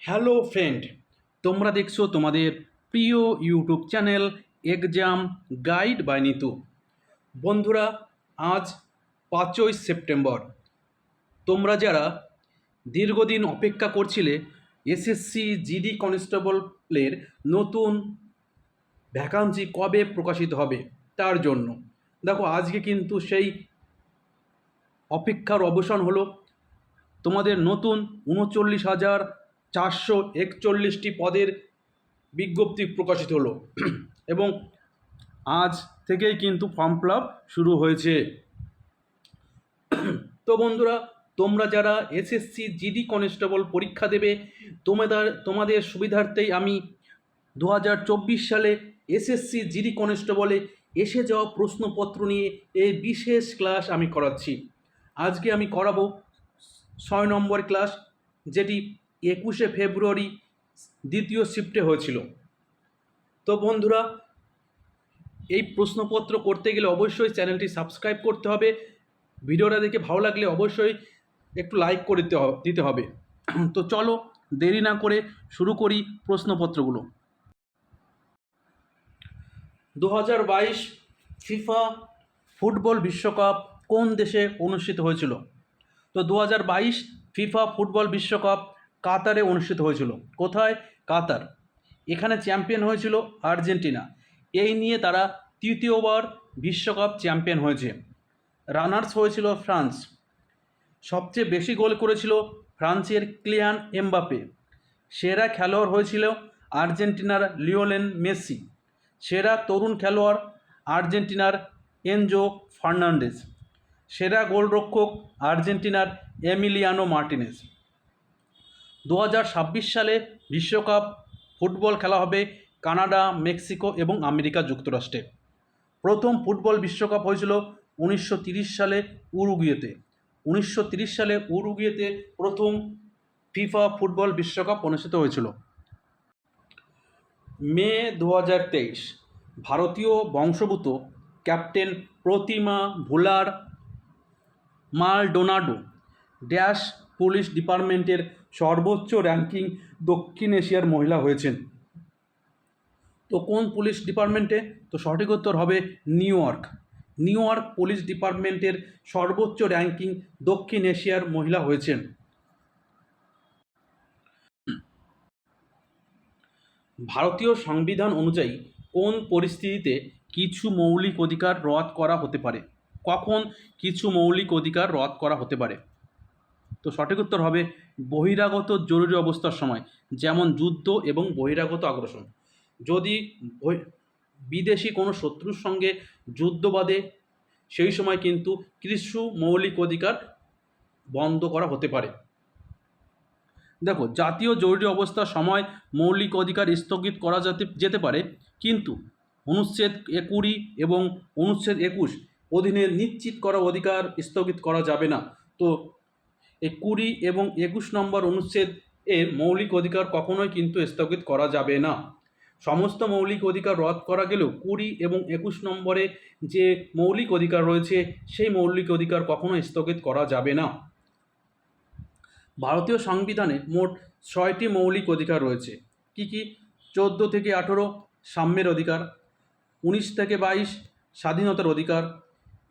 Hello friend, তোমরা দেখছ তোমাদের প্রিয় YouTube channel exam guide by Nitu. বন্ধুরা, আজ পাঁচই সেপ্টেম্বর। তোমরা যারা দীর্ঘদিন অপেক্ষা করছিলে এসএসসি জিডি কনস্টেবলের নতুন ভ্যাকান্সি কবে প্রকাশিত হবে তার জন্য। দেখো, আজকে কিন্তু সেই অপেক্ষার অবসান হলো। তোমাদের নতুন উনচল্লিশ হাজার চারশো একচল্লিশটি পদের বিজ্ঞপ্তি প্রকাশিত হলো। এবং আজ থেকেই কিন্তু ফর্ম ফিল শুরু হয়েছে। তো বন্ধুরা, তোমরা যারা এসএসসি জিডি কনস্টেবল পরীক্ষা দেবে, তোমাদের তোমাদের সুবিধার্থেই আমি দু হাজার চব্বিশ সালে এসএসসি জিডি কনস্টেবলে এসে যাওয়া প্রশ্নপত্র নিয়ে এই বিশেষ ক্লাস আমি করাচ্ছি। আজকে আমি করাবো ছয় নম্বর ক্লাস, যেটি একুশে ফেব্রুয়ারি দ্বিতীয় শিফটে হয়েছিল। তো বন্ধুরা, এই প্রশ্নপত্র করতে গেলে অবশ্যই চ্যানেলটি সাবস্ক্রাইব করতে হবে। ভিডিওটা দেখে ভালো লাগলে অবশ্যই একটু লাইক করে দিতে হবে। তো চলো দেরি না করে শুরু করি প্রশ্নপত্রগুলো। দু হাজার বাইশ ফিফা ফুটবল বিশ্বকাপ কোন দেশে অনুষ্ঠিত হয়েছিল? তো দু হাজার বাইশ ফিফা ফুটবল বিশ্বকাপ কাতারে অনুষ্ঠিত হয়েছিল। কোথায়? কাতার। এখানে চ্যাম্পিয়ন হয়েছিল আর্জেন্টিনা। এই নিয়ে তারা তৃতীয়বার বিশ্বকাপ চ্যাম্পিয়ন হয়েছে। রানার্স হয়েছিল ফ্রান্স। সবচেয়ে বেশি গোল করেছিল ফ্রান্সের ক্লিয়ান এমবাপে সেরা খেলোয়াড় হয়েছিল আর্জেন্টিনার লিওলেন মেসি। সেরা তরুণ খেলোয়াড় আর্জেন্টিনার এনজো ফার্নান্ডেজ সেরা গোলরক্ষক আর্জেন্টিনার এমিলিয়ানো মার্টিনেজ। দু হাজার ছাব্বিশ সালে বিশ্বকাপ ফুটবল খেলা হবে কানাডা, মেক্সিকো এবং আমেরিকা যুক্তরাষ্ট্রে। প্রথম ফুটবল বিশ্বকাপ হয়েছিল উনিশশো সালে উরুগুয়েতে। উনিশশো সালে উরুগুয়েতে প্রথম ফিফা ফুটবল বিশ্বকাপ অনুষ্ঠিত হয়েছিল। মে দু হাজার তেইশ, ভারতীয় বংশভূত ক্যাপ্টেন প্রতিমা ভোলার মালডোনাডো ড্যাশ পুলিশ ডিপার্টমেন্টের সর্বোচ্চ র্যাঙ্কিং দক্ষিণ এশিয়ার মহিলা হয়েছেন। তো কোন পুলিশ ডিপার্টমেন্টে? তো সঠিক উত্তর হবে New York. New York police ডিপার্টমেন্টের সর্বোচ্চ র্যাঙ্কিং দক্ষিণ এশিয়ার মহিলা হয়েছেন। ভারতীয় সংবিধান অনুযায়ী কোন পরিস্থিতিতে কিছু মৌলিক অধিকার রদ করা হতে পারে? কখন কিছু মৌলিক অধিকার রদ করা হতে পারে? তো সঠিক উত্তর হবে বহিরাগত জরুরি অবস্থার সময়, যেমন যুদ্ধ এবং বহিরাগত আগ্রাসন। যদি বিদেশি কোনো শত্রুর সঙ্গে যুদ্ধ বাঁধে, সেই সময় কিন্তু কিছু মৌলিক অধিকার বন্ধ করা হতে পারে। দেখো, জাতীয় জরুরি অবস্থার সময় মৌলিক অধিকার স্থগিত করা যেতে যেতে পারে, কিন্তু অনুচ্ছেদ একুড়ি এবং অনুচ্ছেদ একুশ অধীনে নিশ্চিত করা অধিকার স্থগিত করা যাবে না। তো এই কুড়ি এবং একুশ নম্বর অনুচ্ছেদ এর মৌলিক অধিকার কখনোই কিন্তু স্থগিত করা যাবে না। সমস্ত মৌলিক অধিকার রদ করা গেলেও কুড়ি এবং একুশ নম্বরে যে মৌলিক অধিকার রয়েছে, সেই মৌলিক অধিকার কখনো স্থগিত করা যাবে না। ভারতীয় সংবিধানে মোট ছয়টি মৌলিক অধিকার রয়েছে। কি কি? চোদ্দ থেকে আঠেরো সাম্যের অধিকার, উনিশ থেকে বাইশ স্বাধীনতার অধিকার,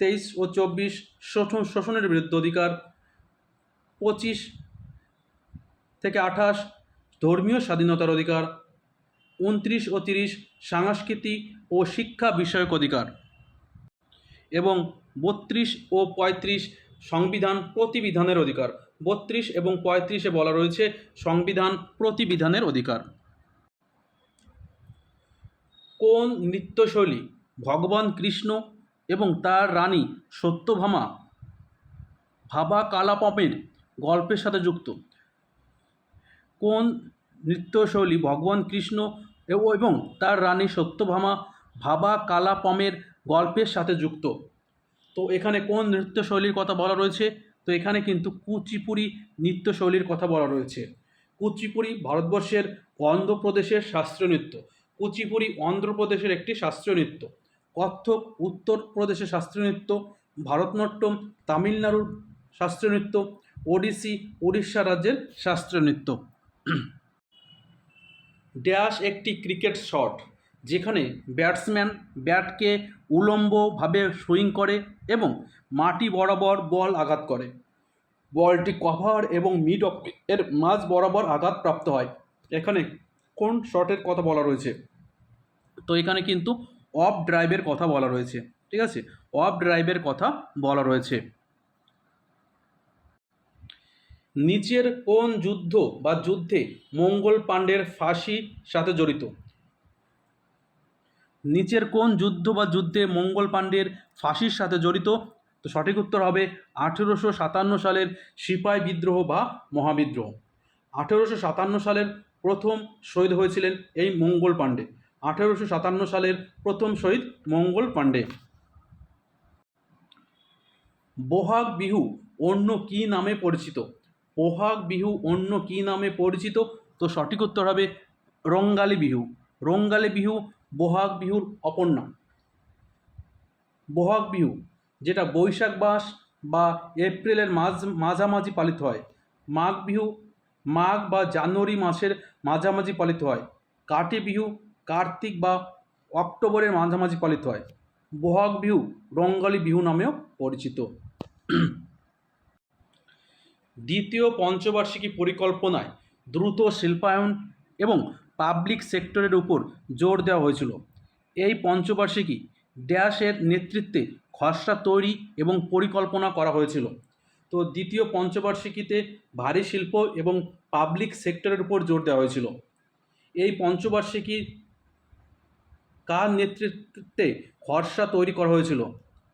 তেইশ ও চব্বিশ শোষণ শোষণের বিরুদ্ধে অধিকার পঁচিশ থেকে আঠাশ, ধর্মীয় স্বাধীনতার অধিকার, উনত্রিশ ও তিরিশ সাংস্কৃতিক ও শিক্ষা বিষয়ক অধিকার এবং বত্রিশ ও পঁয়ত্রিশ, সংবিধান প্রতিবিধানের অধিকার। বত্রিশ এবং পঁয়ত্রিশে বলা রয়েছে সংবিধান প্রতিবিধানের অধিকার। কোন নৃত্যশৈলী ভগবান কৃষ্ণ এবং তার রানী সত্যভামা ভাবা কালাপমের গল্পের সাথে যুক্ত। কোন নৃত্যশৈলী ভগবান কৃষ্ণ এবং তার রানী সত্যভামা ভাবা কালাপমের গল্পের সাথে যুক্ত। তো এখানে কোন নৃত্যশৈলীর কথা বলা রয়েছে? তো এখানে কিন্তু কুচিপুড়ি নৃত্যশৈলীর কথা বলা রয়েছে। কুচিপুড়ি ভারতবর্ষের অন্ধ্রপ্রদেশের শাস্ত্রীয় নৃত্য। কুচিপুড়ি অন্ধ্রপ্রদেশের একটি শাস্ত্রীয় নৃত্য। কত্থক উত্তরপ্রদেশের শাস্ত্রীয় নৃত্য। ভারতনাট্যম তামিলনাড়ুর শাস্ত্রীয় নৃত্য। ওডিসি উড়িষ্যা রাজ্যের শাস্ত্রীয় নৃত্য। ড্যাশ একটি ক্রিকেট শট, যেখানে ব্যাটসম্যান ব্যাটকে উলম্বভাবে সুইং করে এবং মাটি বরাবর বল আঘাত করে। বলটি কভার এবং মিড অফ, এর মাঝ বরাবর আঘাতপ্রাপ্ত হয়। এখানে কোন শটের কথা বলা রয়েছে? তো এখানে কিন্তু অফ ড্রাইভের কথা বলা রয়েছে। ঠিক আছে? অফ ড্রাইভের কথা বলা রয়েছে। নিচের কোন যুদ্ধ বা যুদ্ধে মঙ্গল পাণ্ডের ফাঁসি সাথে জড়িত? নিচের কোন যুদ্ধ বা যুদ্ধে মঙ্গল পাণ্ডের ফাঁসির সাথে জড়িত? তো সঠিক উত্তর হবে আঠেরোশো সাতান্ন সালের সিপাই বিদ্রোহ বা মহাবিদ্রোহ। আঠেরোশো সাতান্ন সালের প্রথম শহীদ হয়েছিলেন এই মঙ্গল পাণ্ডে। আঠেরোশো সাতান্ন সালের প্রথম শহীদ মঙ্গল পাণ্ডে। বহাগ বিহু অন্য কী নামে পরিচিত? বোহাগ বিহু অন্য কী নামে পরিচিত? তো সঠিক উত্তর হবে রঙ্গালী বিহু। রঙ্গালী বিহু বোহাগ বিহুর অপর নাম। বোহাগ বিহু, যেটা বৈশাখ মাস বা এপ্রিলের মাঝ মাঝামাঝি পালিত হয়। মাঘ বিহু, মাঘ বা জানুয়ারি মাসের মাঝামাঝি পালিত হয়। কাটি বিহু, কার্তিক বা অক্টোবরের মাঝামাঝি পালিত হয়। বোহাগ বিহু রঙ্গালী বিহু নামেও পরিচিত। দ্বিতীয় পঞ্চবার্ষিকী পরিকল্পনায় দ্রুত শিল্পায়ন এবং পাবলিক সেক্টরের উপর জোর দেওয়া হয়েছিল। এই পঞ্চবার্ষিকী ড্যাশের নেতৃত্বে খসড়া তৈরি এবং পরিকল্পনা করা হয়েছিল। তো দ্বিতীয় পঞ্চবার্ষিকীতে ভারী শিল্প এবং পাবলিক সেক্টরের উপর জোর দেওয়া হয়েছিল। এই পঞ্চবার্ষিকী কার নেতৃত্বে খসড়া তৈরি করা হয়েছিল?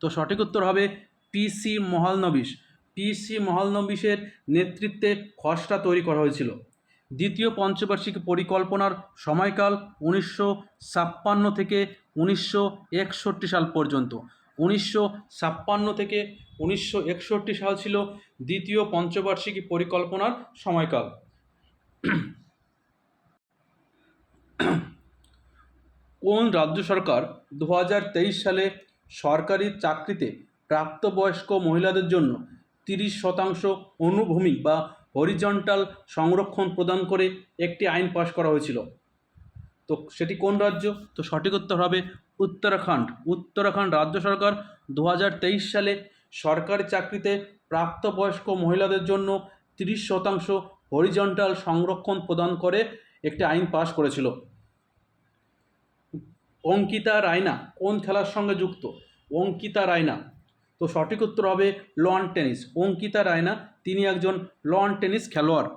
তো সঠিক উত্তর হবে পিসি মহালনবিশ। পিসি মহালনবিশের নেতৃত্বে খসড়া তৈরি করা হয়েছিল। দ্বিতীয় পঞ্চবার্ষিক পরিকল্পনার সময়কাল উনিশশো ছাপ্পান্ন থেকে উনিশশো একষট্টি সাল পর্যন্ত। উনিশশো ছাপ্পান্ন থেকে উনিশশো একষট্টি সাল ছিল দ্বিতীয় পঞ্চবার্ষিকী পরিকল্পনার সময়কাল। কোন রাজ্য সরকার দু হাজার তেইশ সালে সরকারি চাকরিতে প্রাপ্তবয়স্ক মহিলাদের জন্য তিরিশ শতাংশ অনুভূমি বা হরিজন্টাল সংরক্ষণ প্রদান করে একটি আইন পাশ করা হয়েছিল। তো সেটি কোন রাজ্য? তো সঠিক উত্তর হবে উত্তরাখণ্ড। উত্তরাখণ্ড রাজ্য সরকার দু হাজার তেইশ সালে সরকারি চাকরিতে প্রাপ্তবয়স্ক মহিলাদের জন্য তিরিশ শতাংশ হরিজন্টাল সংরক্ষণ প্রদান করে একটি আইন পাশ করেছিল। অঙ্কিতা রায়না কোন খেলার সঙ্গে যুক্ত? অঙ্কিতা রায়না। তো সঠিক উত্তর হবে লন টেনিস অঙ্কিতা রায়না, তিনি একজন লন টেনিস খেলোয়াড়।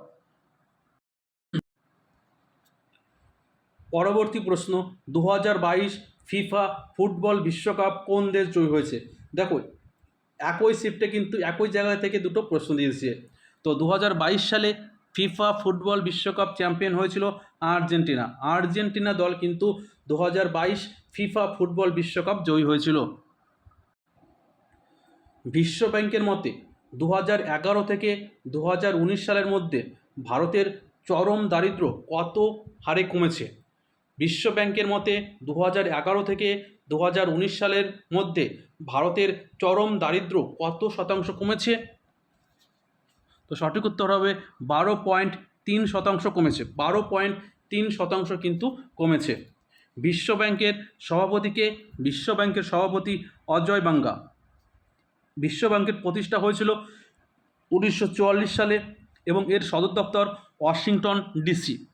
পরবর্তী প্রশ্ন দু হাজার বাইশ ফিফা ফুটবল বিশ্বকাপ কোন দেশ জয়ী হয়েছে? দেখো, একই শিফটে কিন্তু একই জায়গা থেকে দুটো প্রশ্ন দিয়েছে। তো দু হাজার বাইশ সালে ফিফা ফুটবল বিশ্বকাপ চ্যাম্পিয়ন হয়েছিল আর্জেন্টিনা। আর্জেন্টিনা দল কিন্তু দু হাজার বাইশ ফিফা ফুটবল বিশ্বকাপ জয়ী হয়েছিল। বিশ্ব ব্যাংকের মতে দু এগারো থেকে দু হাজার উনিশ সালের মধ্যে ভারতের চরম দারিদ্র্য কত হারে কমেছে? বিশ্ব ব্যাংকের মতে দু এগারো থেকে দু হাজার উনিশ সালের মধ্যে ভারতের চরম দারিদ্র্য কত শতাংশ কমেছে? তো সঠিক উত্তর হবে বারো পয়েন্ট তিন শতাংশ কমেছে। বারো পয়েন্ট তিন শতাংশ কিন্তু কমেছে। বিশ্ব ব্যাংকের সভাপতিকে বিশ্ব ব্যাংকের সভাপতি অজয় বাঙ্গা বিশ্ব ব্যাংকের প্রতিষ্ঠা হয়েছিল উনিশশো চুয়াল্লিশ সালে এবং এর সদর দপ্তর ওয়াশিংটন ডিসি।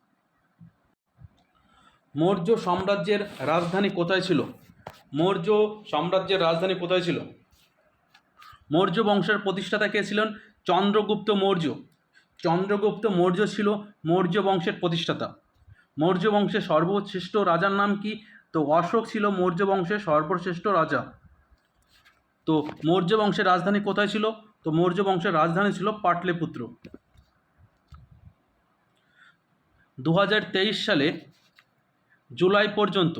মৌর্য সাম্রাজ্যের রাজধানী কোথায় ছিল? মৌর্য সাম্রাজ্যের রাজধানী কোথায় ছিল? মৌর্য বংশের প্রতিষ্ঠাতা কে ছিলেন? চন্দ্রগুপ্ত মৌর্য। চন্দ্রগুপ্ত মৌর্য ছিল মৌর্য বংশের প্রতিষ্ঠাতা। মৌর্য বংশের সর্বশ্রেষ্ঠ রাজার নাম কি? তো অশোক ছিল মৌর্য বংশের সর্বশ্রেষ্ঠ রাজা। তো মৌর্য বংশের রাজধানী কোথায় ছিল? তো মৌর্য বংশের রাজধানী ছিল পাটলিপুত্র। দু সালে জুলাই পর্যন্ত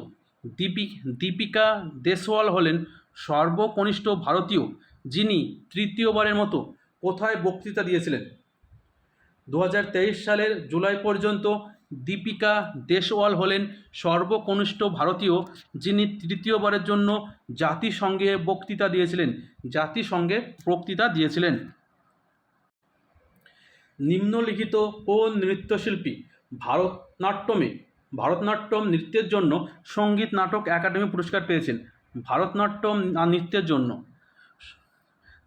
দীপি, দীপিকা দেশওয়াল হলেন সর্বকনিষ্ঠ ভারতীয়, যিনি তৃতীয়বারের মতো কোথায় বক্তৃতা দিয়েছিলেন? দু হাজার তেইশ সালের জুলাই পর্যন্ত দীপিকা দেশওয়াল হলেন সর্বকনিষ্ঠ ভারতীয়, যিনি তৃতীয়বারের জন্য জাতিসংঘে বক্তৃতা দিয়েছিলেন। জাতিসংঘে বক্তৃতা দিয়েছিলেন। নিম্নলিখিত কোন নৃত্যশিল্পী ভারতনাট্যমে, ভারতনাট্যম নৃত্যের জন্য সংগীত নাটক একাডেমি পুরস্কার পেয়েছেন। ভারতনাট্যম নৃত্যের জন্য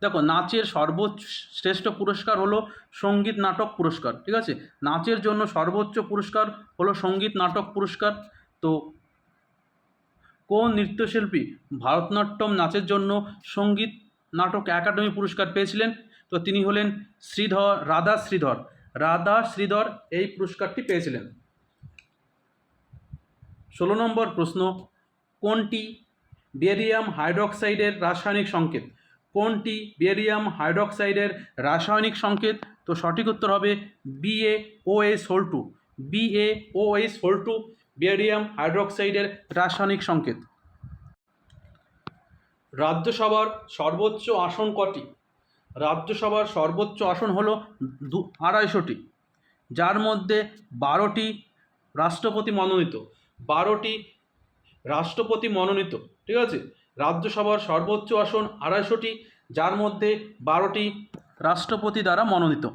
দেখো নাচের সর্বোচ্চ শ্রেষ্ঠ পুরস্কার হলো সংগীত নাটক পুরস্কার, ঠিক আছে? নাচের জন্য সর্বোচ্চ পুরস্কার হলো সংগীত নাটক পুরস্কার। তো কোন নৃত্যশিল্পী ভারতনাট্যম নাচের জন্য সংগীত নাটক একাডেমি পুরস্কার পেয়েছিলেন? তো তিনি হলেন শ্রীধর, রাধা শ্রীধর। রাধা শ্রীধর এই পুরস্কারটি পেয়েছিলেন। ষোলো নম্বর প্রশ্ন, কোনটি বেরিয়াম হাইড্রক্সাইডের রাসায়নিক সংকেত? কোনটি বেরিয়াম হাইড্রক্সাইডের রাসায়নিক সংকেত? তো সঠিক উত্তর হবে BA OH whole two BA OH whole two barium হাইড্রক্সাইডের রাসায়নিক সংকেত। রাজ্যসভার সর্বোচ্চ আসন কটি? রাজ্যসভার সর্বোচ্চ আসন হল দু, আড়াইশোটি। যার মধ্যে বারোটি রাষ্ট্রপতি মনোনীত। বারোটি রাষ্ট্রপতি মনোনীত, ঠিক আছে? রাজ্যসভার সর্বোচ্চ আসন আড়াইশোটি, যার মধ্যে বারোটি রাষ্ট্রপতি দ্বারা মনোনীত।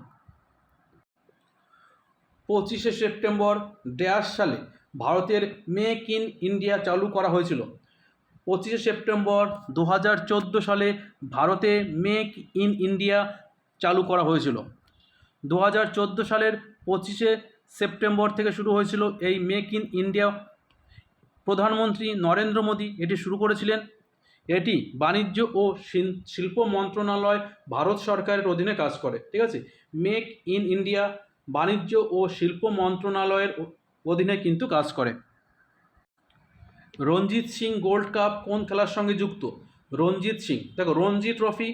পঁচিশে সেপ্টেম্বর ড্যাশ সালে ভারতের মেক ইন ইন্ডিয়া চালু করা হয়েছিল। পঁচিশে সেপ্টেম্বর দু হাজার চোদ্দ সালে ভারতে মেক ইন ইন্ডিয়া চালু করা হয়েছিল। দু হাজার চোদ্দ সালের পঁচিশে সেপ্টেম্বর থেকে শুরু হয়েছিল এই মেক ইন ইন্ডিয়া। প্রধানমন্ত্রী নরেন্দ্র মোদী এটি শুরু করেছিলেন। এটি বাণিজ্য ও শিল্প মন্ত্রণালয়, ভারত সরকারের অধীনে কাজ করে, ঠিক আছে? মেক ইন ইন্ডিয়া বাণিজ্য ও শিল্প মন্ত্রণালয়ের অধীনে কিন্তু কাজ করে। রঞ্জিত সিং গোল্ড কাপ কোন খেলার সঙ্গে যুক্ত? রঞ্জিত সিং, দেখো রঞ্জি ট্রফি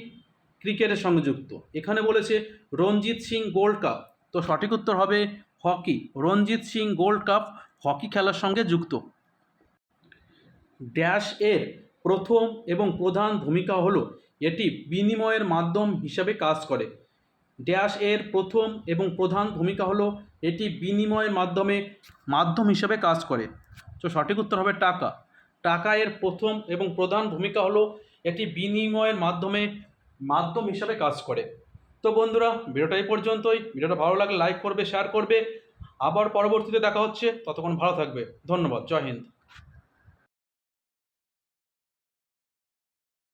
ক্রিকেটের সঙ্গে যুক্ত। এখানে বলেছে রঞ্জিত সিং গোল্ড কাপ। তো সঠিক উত্তর হবে hockey. Ranjit Singh gold cup hockey খেলার সঙ্গে যুক্ত। ড্যাশ এর প্রথম এবং প্রধান ভূমিকা হলো এটি বিনিময়ের মাধ্যম হিসাবে কাজ করে। ড্যাশ এর প্রথম এবং প্রধান ভূমিকা হলো এটি বিনিময়ের মাধ্যমে মাধ্যম হিসাবে কাজ করে। তো সঠিক উত্তর হবে টাকা। টাকা এর প্রথম এবং প্রধান ভূমিকা হলো এটি বিনিময়ের মাধ্যমে মাধ্যম হিসাবে কাজ করে। তো বন্ধুরা, ভিডিওটা এই পর্যন্তই। ভিডিওটা ভালো লাগলে লাইক করবে শেয়ার করবে। আবার পরবর্তীতে দেখা হচ্ছে। ততক্ষণ ভালো থাকবে। ধন্যবাদ। জয় হিন্দ।